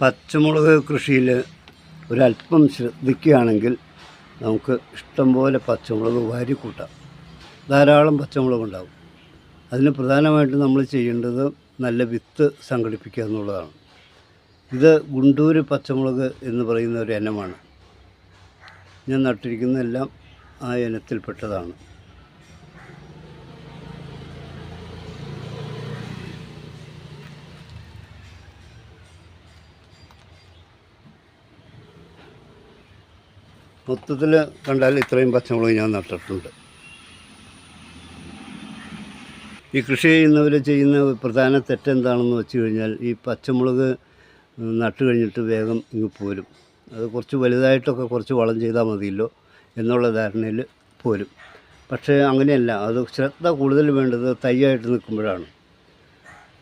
പച്ചമുളക് കൃഷിയിൽ ഒരല്പം ശ്രദ്ധിക്കുകയാണെങ്കിൽ നമുക്ക് ഇഷ്ടംപോലെ പച്ചമുളക് വാരി കൂട്ടാം ധാരാളം പച്ചമുളക് ഉണ്ടാവും. അതിന് പ്രധാനമായിട്ടും നമ്മൾ ചെയ്യേണ്ടത് നല്ല വിത്ത് സംഘടിപ്പിക്കുക എന്നുള്ളതാണ്. ഇത് ഗുണ്ടൂര് പച്ചമുളക് എന്ന് പറയുന്ന ഒരു ഇനമാണ്. ഞാൻ നട്ടിരിക്കുന്നതെല്ലാം ആ ഇനത്തിൽപ്പെട്ടതാണ്. മൊത്തത്തിൽ കണ്ടാൽ ഇത്രയും പച്ചമുളക് ഞാൻ നട്ടിട്ടുണ്ട്. ഈ കൃഷി ചെയ്യുന്നവർ ചെയ്യുന്ന പ്രധാന തെറ്റെന്താണെന്ന് വെച്ച് കഴിഞ്ഞാൽ ഈ പച്ചമുളക് നട്ട് കഴിഞ്ഞിട്ട് വേഗം ഇങ്ങ് പോരും. അത് കുറച്ച് വലുതായിട്ടൊക്കെ കുറച്ച് വളം ചെയ്താൽ മതിയല്ലോ എന്നുള്ള ധാരണയിൽ പോരും. പക്ഷേ അങ്ങനെയല്ല അത് ശ്രദ്ധ കൂടുതൽ വേണ്ടത് തൈയായിട്ട് നിൽക്കുമ്പോഴാണ്.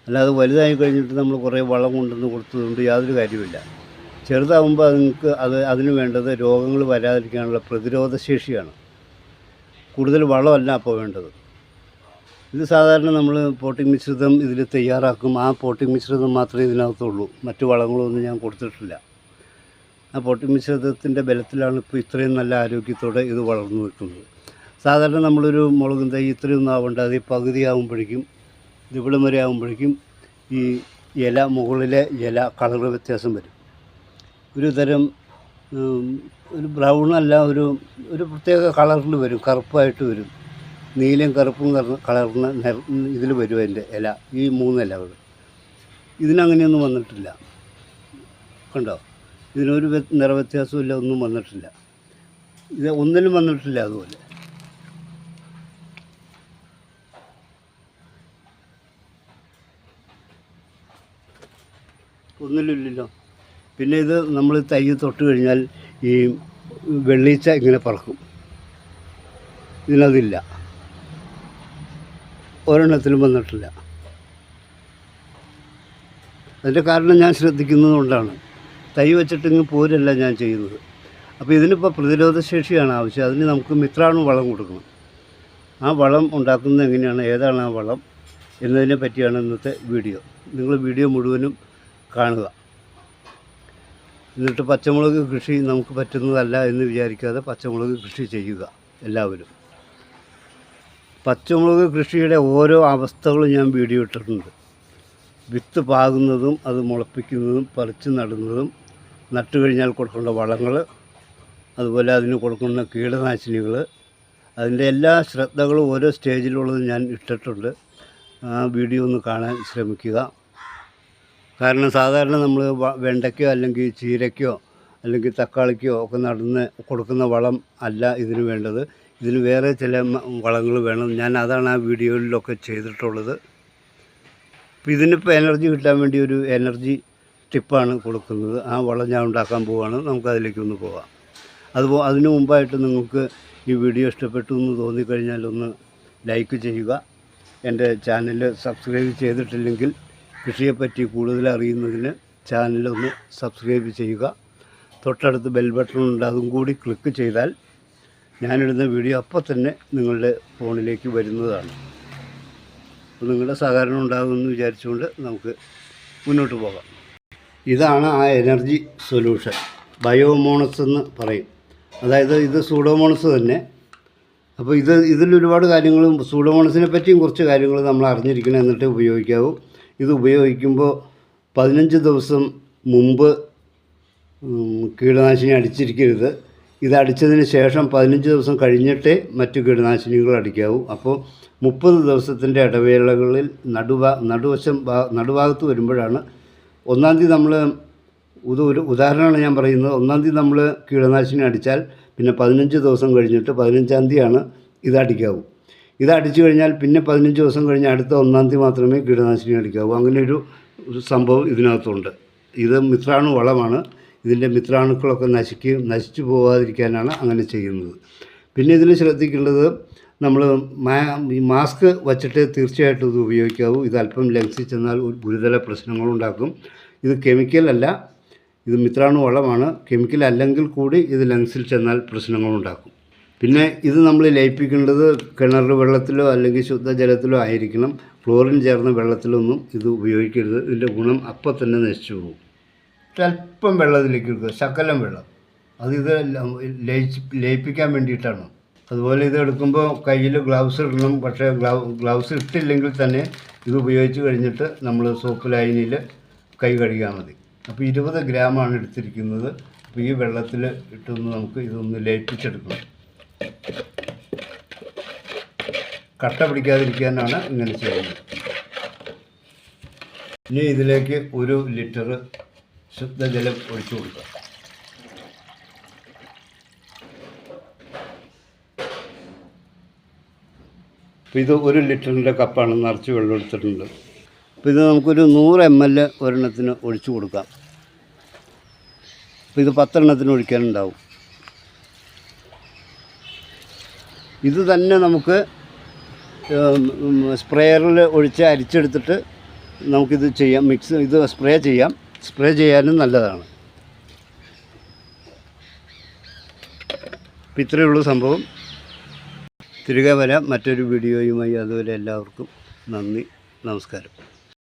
അല്ലാതെ വലുതായി കഴിഞ്ഞിട്ട് നമ്മൾ കുറേ വളം കൊണ്ടുവന്ന് കൊടുത്തതുകൊണ്ട് യാതൊരു കാര്യമില്ല ചെറുതാകുമ്പോൾ അതുങ്ങൾക്ക് അത് അതിന് വേണ്ടത് രോഗങ്ങൾ വരാതിരിക്കാനുള്ള പ്രതിരോധ ശേഷിയാണ്. കൂടുതൽ വളമല്ല അപ്പോൾ വേണ്ടത്. ഇത് സാധാരണ നമ്മൾ പോട്ടിംഗ് മിശ്രിതം ഇതിൽ തയ്യാറാക്കും. ആ പോട്ടിംഗ് മിശ്രിതം മാത്രമേ ഇതിനകത്തുള്ളൂ. മറ്റു വളങ്ങളൊന്നും ഞാൻ കൊടുത്തിട്ടില്ല. ആ പോട്ടിംഗ് മിശ്രിതത്തിന്റെ ബലത്തിലാണ് ഇപ്പോൾ ഇത്രയും നല്ല ആരോഗ്യത്തോടെ ഇത് വളർന്നു നിൽക്കുന്നത്. സാധാരണ നമ്മളൊരു മുളകും തൈ ഇത്രയൊന്നും ആവേണ്ട. അത് ഈ പകുതി ആകുമ്പോഴേക്കും ഇതിവിടം വരെ ആകുമ്പോഴേക്കും ഈ ഇല മുകളിലെ ഇല കളർ വ്യത്യാസം വരും. ഒരു തരം ഒരു ബ്രൗൺ അല്ല ഒരു ഒരു പ്രത്യേക കളറിൽ വരും കറുപ്പായിട്ട് വരും. നീലയും കറുപ്പും കളറിന് ഇതിൽ വരും അതിന്റെ ഇല ഈ മൂന്ന് ഇലകൾ. ഇതിനങ്ങനെയൊന്നും വന്നിട്ടില്ല. കണ്ടോ? ഇതിനൊരു നിറവ്യത്യാസമില്ല ഒന്നും വന്നിട്ടില്ല. ഇത് ഒന്നിലും വന്നിട്ടില്ല അതുപോലെ. ഒന്നിലും ഇല്ലല്ലോ. പിന്നെ ഇത് നമ്മൾ തൈ തൊട്ട് കഴിഞ്ഞാൽ ഈ വെള്ളീച്ച ഇങ്ങനെ പറക്കും. ഇതിനതില്ല. ഒരെണ്ണത്തിലും വന്നിട്ടില്ല. അതിന്റെ കാരണം ഞാൻ ശ്രദ്ധിക്കുന്നത് കൊണ്ടാണ് തൈ വെച്ചിട്ട് ഇങ്ങ് പോരല്ല ഞാൻ ചെയ്യുന്നത്. അപ്പോൾ ഇതിനിപ്പോൾ പ്രതിരോധ ശേഷിയാണ് ആവശ്യം. അതിന് നമുക്ക് മിത്രാണു വളം കൊടുക്കണം. ആ വളം ഉണ്ടാക്കുന്നത് എങ്ങനെയാണ്? ഏതാണ് ആ വളം? എന്നതിനെ പറ്റിയാണ് ഇന്നത്തെ വീഡിയോ. നിങ്ങൾ വീഡിയോ മുഴുവനും കാണുക. എന്നിട്ട് പച്ചമുളക് കൃഷി നമുക്ക് പറ്റുന്നതല്ല എന്ന് വിചാരിക്കാതെ പച്ചമുളക് കൃഷി ചെയ്യുക എല്ലാവരും. പച്ചമുളക് കൃഷിയുടെ ഓരോ അവസ്ഥകളും ഞാൻ വീഡിയോ ഇട്ടിട്ടുണ്ട്. വിത്ത് പാകുന്നതും അത് മുളപ്പിക്കുന്നതും പറിച്ച് നടുന്നതും നട്ടു കഴിഞ്ഞാൽ കൊടുക്കേണ്ട വളങ്ങൾ അതുപോലെ അതിന് കൊടുക്കുന്ന കീടനാശിനികൾ അതിന്റെ എല്ലാ ശ്രദ്ധകളും ഓരോ സ്റ്റേജിലുള്ളതും ഞാൻ ഇട്ടിട്ടുണ്ട്. ആ വീഡിയോ ഒന്ന് കാണാൻ ശ്രമിക്കുക. കാരണം സാധാരണ നമ്മൾ വെണ്ടയ്ക്കോ അല്ലെങ്കിൽ ചീരയ്ക്കോ അല്ലെങ്കിൽ തക്കാളിക്കോ ഒക്കെ നടന്ന് കൊടുക്കുന്ന വളം അല്ല ഇതിന് വേണ്ടത്. ഇതിന് വേറെ ചില വളങ്ങൾ വേണം. ഞാൻ അതാണ് ആ വീഡിയോയിലൊക്കെ ചെയ്തിട്ടുള്ളത്. അപ്പോൾ ഇതിനിപ്പോൾ എനർജി കിട്ടാൻ വേണ്ടി ഒരു എനർജി ടിപ്പാണ് കൊടുക്കുന്നത്. ആ വളം ഞാൻ ഉണ്ടാക്കാൻ പോവുകയാണ് നമുക്ക് അതിലേക്ക് ഒന്ന് പോകാം അതുപോ അതിനു മുമ്പായിട്ട് നിങ്ങൾക്ക് ഈ വീഡിയോ ഇഷ്ടപ്പെട്ടു എന്ന് തോന്നിക്കഴിഞ്ഞാൽ ഒന്ന് ലൈക്ക് ചെയ്യുക. എന്റെ ചാനൽ സബ്സ്ക്രൈബ് ചെയ്തിട്ടില്ലെങ്കിൽ കൃഷിയെപ്പറ്റി കൂടുതൽ അറിയുന്നതിന് ചാനലൊന്ന് സബ്സ്ക്രൈബ് ചെയ്യുക. തൊട്ടടുത്ത് ബെൽ ബട്ടൺ ഉണ്ട് അതും കൂടി ക്ലിക്ക് ചെയ്താൽ ഞാനിടുന്ന വീഡിയോ അപ്പം തന്നെ നിങ്ങളുടെ ഫോണിലേക്ക് വരുന്നതാണ്. അപ്പോൾ നിങ്ങളുടെ സഹകരണം ഉണ്ടാകുമെന്ന് വിചാരിച്ചുകൊണ്ട് നമുക്ക് മുന്നോട്ട് പോകാം. ഇതാണ് ആ എനർജി സൊല്യൂഷൻ ബയോമോണസ് എന്ന് പറയും. അതായത് ഇത് സൂഡോമോണസ് തന്നെ. അപ്പോൾ ഇത് ഇതിൽ ഒരുപാട് കാര്യങ്ങളും സൂഡോമോണസിനെ പറ്റിയും കുറച്ച് കാര്യങ്ങൾ നമ്മൾ അറിഞ്ഞിരിക്കണം എന്നിട്ട് ഉപയോഗിക്കാവൂ. ഇത് ഉപയോഗിക്കുമ്പോൾ പതിനഞ്ച് ദിവസം മുമ്പ് കീടനാശിനി അടിച്ചിരിക്കരുത്. ഇത് അടിച്ചതിന് ശേഷം പതിനഞ്ച് ദിവസം കഴിഞ്ഞിട്ടേ മറ്റു കീടനാശിനികൾ അടിക്കാവൂ. അപ്പോൾ മുപ്പത് ദിവസത്തിന്റെ ഇടവേളകളിൽ നടുവ നടുവശം നടുഭാഗത്ത് വരുമ്പോഴാണ് ഒന്നാം തീയതി നമ്മൾ ഇത് ഒരു ഉദാഹരണമാണ് ഞാൻ പറയുന്നത്. ഒന്നാം തീയതി നമ്മൾ കീടനാശിനി അടിച്ചാൽ പിന്നെ പതിനഞ്ച് ദിവസം കഴിഞ്ഞിട്ട് പതിനഞ്ചാം തീയതിയാണ് ഇത് അടിക്കാവൂ. ഇത് അടിച്ചു കഴിഞ്ഞാൽ പിന്നെ പതിനഞ്ച് ദിവസം കഴിഞ്ഞ് അടുത്ത ഒന്നാം തീയതി മാത്രമേ കീടനാശിനി അടിക്കാവൂ അങ്ങനെ ഒരു സംഭവം ഇതിനകത്തുണ്ട്. ഇത് മിത്രാണു വളമാണ്. ഇതിന്റെ മിത്രാണുക്കളൊക്കെ നശിക്കുകയും നശിച്ചു പോകാതിരിക്കാനാണ് അങ്ങനെ ചെയ്യുന്നത്. പിന്നെ ഇതിൽ ശ്രദ്ധിക്കേണ്ടത് നമ്മൾ മാസ്ക് വച്ചിട്ട് തീർച്ചയായിട്ടും ഇത് ഉപയോഗിക്കാവൂ. ഇത് അല്പം ലംഘിച്ച് ചെന്നാൽ ഗുരുതര പ്രശ്നങ്ങളുണ്ടാക്കും ഇത് കെമിക്കൽ അല്ല. ഇത് മിത്രാണു വളമാണ്. കെമിക്കൽ അല്ലെങ്കിൽ കൂടി ഇത് ലങ്സിൽ ചെന്നാൽ പ്രശ്നങ്ങളുണ്ടാക്കും പിന്നെ ഇത് നമ്മൾ ലയിപ്പിക്കേണ്ടത് കിണർ വെള്ളത്തിലോ അല്ലെങ്കിൽ ശുദ്ധജലത്തിലോ ആയിരിക്കണം. ഫ്ലോറിൻ ചേർന്ന വെള്ളത്തിലൊന്നും ഇത് ഉപയോഗിക്കരുത്. ഇതിന്റെ ഗുണം അപ്പം തന്നെ നശിച്ചു പോകും. അല്പം വെള്ളം ഇതിലേക്ക് എടുക്കുക ശകലം വെള്ളം. അത് ഇത് ലയിച്ച് ലയിപ്പിക്കാൻ വേണ്ടിയിട്ടാണ്. അതുപോലെ ഇത് എടുക്കുമ്പോൾ കയ്യിൽ ഗ്ലൗസ് ഇടണം. പക്ഷേ ഗ്ലൗ ഗ്ലൗസ് ഇട്ടില്ലെങ്കിൽ തന്നെ ഇത് ഉപയോഗിച്ച് കഴിഞ്ഞിട്ട് നമ്മൾ സോപ്പ് ലൈനിൽ കൈ കഴുകിയാൽ മതി. അപ്പോൾ ഇരുപത് ഗ്രാമാണ് എടുത്തിരിക്കുന്നത്. അപ്പോൾ ഈ വെള്ളത്തിൽ ഇട്ടൊന്ന് നമുക്ക് ഇതൊന്ന് ലയിപ്പിച്ചെടുക്കണം. കട്ട പിടിക്കാതിരിക്കാനാണ് ഇങ്ങനെ ചെയ്യുന്നത്. ഇനി ഇതിലേക്ക് ഒരു ലിറ്റർ ശുദ്ധജലം ഒഴിച്ചു കൊടുക്കുക. അപ്പോൾ ഇത് ഒരു ലിറ്ററിന്റെ കപ്പാണ് നിറച്ച് വെള്ളം എടുത്തിട്ടുണ്ട് അപ്പോൾ ഇത് നമുക്കൊരു നൂറ് എം എൽ ഒരെണ്ണത്തിന് ഒഴിച്ചു കൊടുക്കാം. അപ്പോൾ ഇത് പത്തെണ്ണത്തിന് ഒഴിക്കാനുണ്ടാവും. ഇത് തന്നെ നമുക്ക് സ്പ്രേയറിൽ ഒഴിച്ച് അരിച്ചെടുത്തിട്ട് നമുക്കിത് ചെയ്യാം മിക്സ് ഇത് സ്പ്രേ ചെയ്യാം. സ്പ്രേ ചെയ്യാനും നല്ലതാണ്. അപ്പം ഇത്രയേ ഉള്ളൂ സംഭവം. തിരികെ വരാം. മറ്റൊരു വീഡിയോയുമായി അതുവരെ എല്ലാവർക്കും നന്ദി നമസ്കാരം.